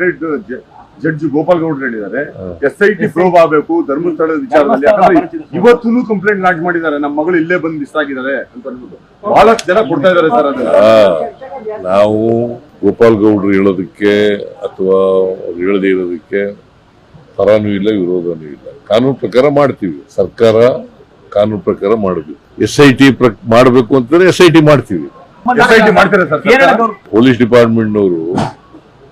Retired judge Gopal ಗೌಡ್ರು ಹೇಳಿದ್ದಾರೆ. S I T probe ಆಗಬೇಕು ಧರ್ಮಸ್ಥಳದ ವಿಚಾರದಲ್ಲಿ. ಯಾಕಂದ್ರೆ ಇವತ್ತೂ ಕಂಪ್ಲೇಂಟ್ ಲಾಂಚ್ ಮಾಡಿದ್ದಾರೆ. ನಮ್ಮ ಮಗಳು ಇಲ್ಲೇ ಬಂದು ಮಿಸ್ ಆಗಿದ್ದಾರೆ ಅಂತ ಅಂದ್ಬಿಟ್ಟು ಬಹಳಷ್ಟು ಜನ ಕೊಡ್ತಾ ಇದ್ದಾರೆ ಸರ್ ಅದನ್ನ. ನಾವು ಗೋಪಾಲ್ ಗೌಡ್ರು ಹೇಳೋದಕ್ಕೆ ಅಥವಾ ಅವ್ರು ಹೇಳದೇ ಇರೋದಕ್ಕೆ ಪರನೂ ಇಲ್ಲ ವಿರೋಧನೂ ಇಲ್ಲ. ಕಾನೂನು ಪ್ರಕಾರ ಮಾಡ್ತೀವಿ. ಸರ್ಕಾರ ಕಾನೂನು ಪ್ರಕಾರ ಮಾಡಬೇಕು. ಎಸ್ ಐ ಟಿ ಮಾಡಬೇಕು ಅಂತಂದ್ರೆ ಎಸ್ ಐ ಟಿ ಮಾಡ್ತೀವಿ. ಎಸ್ ಐ ಟಿ ಮಾಡ್ತಾರೆ? ಪೊಲೀಸ್ ಡಿಪಾರ್ಟ್ಮೆಂಟ್ನವರು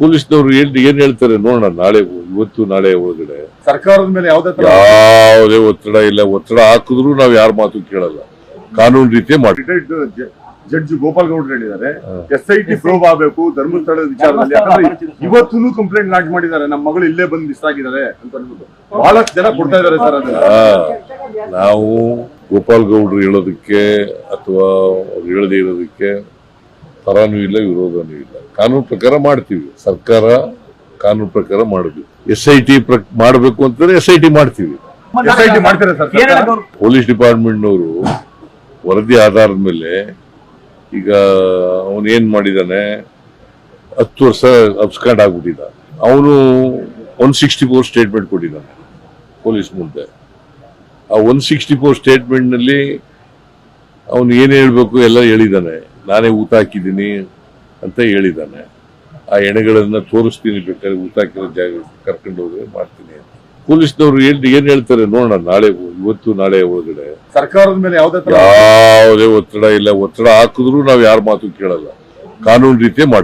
ಪೊಲೀಸ್ನವ್ರು ಏನ್ ಏನ್ ಹೇಳ್ತಾರೆ ನೋಡೋಣ ನಾಳೆ ಇವತ್ತು ನಾಳೆ ಒಳಗಡೆ. ಸರ್ಕಾರದ ಮೇಲೆ ಯಾವುದೇ ಯಾವುದೇ ಒತ್ತಡ ಇಲ್ಲ. ಒತ್ತಡ ಹಾಕಿದ್ರು ನಾವ್ ಯಾರ ಮಾತು ಕೇಳಲ್ಲ. ಕಾನೂನು ರೀತಿ ಮಾಡಿ ಜಡ್ಜ್ ಗೋಪಾಲ್ ಗೌಡ್ರು ಹೇಳಿದ್ದಾರೆ. ಎಸ್ ಐ ಟಿ ಪ್ರೋಬ್ ಆಗಬೇಕು ಧರ್ಮಸ್ಥಳದ ವಿಚಾರದಲ್ಲಿ. ಇವತ್ತು ಕಂಪ್ಲೇಂಟ್ ಲಾಂಚ್ ಮಾಡಿದ್ದಾರೆ. ನಮ್ಮ ಮಗಳು ಇಲ್ಲೇ ಬಂದು ಮಿಸ್ ಆಗಿದ್ದಾರೆ ಅಂತ ಬಹಳಷ್ಟು ಜನ ಕೊಡ್ತಾ ಇದ್ದಾರೆ ಸರ್ ಅದನ್ನ. ನಾವು ಗೋಪಾಲ್ ಗೌಡ್ರು ಹೇಳೋದಕ್ಕೆ ಅಥವಾ ಅವ್ರು ಹೇಳದೇ ಇರೋದಕ್ಕೆ ಪರನೂ ಇಲ್ಲ ವಿರೋಧನೂ ಇಲ್ಲ. ಕಾನೂನು ಪ್ರಕಾರ ಮಾಡ್ತೀವಿ. ಸರ್ಕಾರ ಕಾನೂನು ಪ್ರಕಾರ ಮಾಡಬೇಕು. ಎಸ್ ಐ ಟಿ ಮಾಡಬೇಕು ಅಂತಂದ್ರೆ ಎಸ್ ಐ ಟಿ ಮಾಡ್ತೀವಿ. ಎಸ್ ಐ ಟಿ ಮಾಡ್ತಾರೆ ಸರ್ ಸರ್ಕಾರ? ಪೊಲೀಸ್ ಡಿಪಾರ್ಟ್ಮೆಂಟ್ನವರು ವರದಿ ಆಧಾರದ ಮೇಲೆ ಈಗ ಅವನು ಏನ್ ಮಾಡಿದಾನೆ ಹತ್ತು ವರ್ಷ ಅಬ್ಸ್ಕಾಂಡ್ ಆಗ್ಬಿಟ್ಟಿದ್ದ. ಅವನು ಒನ್ ಸಿಕ್ಸ್ಟಿ ಫೋರ್ ಸ್ಟೇಟ್ಮೆಂಟ್ ಕೊಟ್ಟಿದ್ದಾನೆ ಪೊಲೀಸ್ ಮುಂದೆ. ಆ ಒನ್ ಸಿಕ್ಸ್ಟಿ ಫೋರ್ ಸ್ಟೇಟ್ಮೆಂಟ್ನಲ್ಲಿ ಅವನು ಏನ್ ಹೇಳ್ಬೇಕು ಎಲ್ಲ ಹೇಳಿದಾನೆ. ನಾನೇ ಊತ ಹಾಕಿದ್ದೀನಿ ಅಂತ ಹೇಳಿದಾನೆ ಆ ಎಣೆಗಳನ್ನ ತೋರಿಸ್ತೀನಿ ಬೇಕಾದ್ರೆ ಊತ ಹಾಕಿರೋ ಜಾಗ ಕರ್ಕೊಂಡು ಹೋಗಿ ಮಾಡ್ತೀನಿ ಪೊಲೀಸ್ನವರು ಏನ್ ಏನ್ ಹೇಳ್ತಾರೆ ನೋಡೋಣ ನಾಳೆ ಇವತ್ತು ನಾಳೆ ಒಳಗಡೆ. ಸರ್ಕಾರದ ಮೇಲೆ ಯಾವುದೇ ಯಾವುದೇ ಒತ್ತಡ ಇಲ್ಲ. ಒತ್ತಡ ಹಾಕಿದ್ರು ನಾವ್ ಯಾರ ಮಾತು ಕೇಳಲ್ಲ. ಕಾನೂನು ರೀತಿಯೇ ಮಾಡ್ತೀವಿ.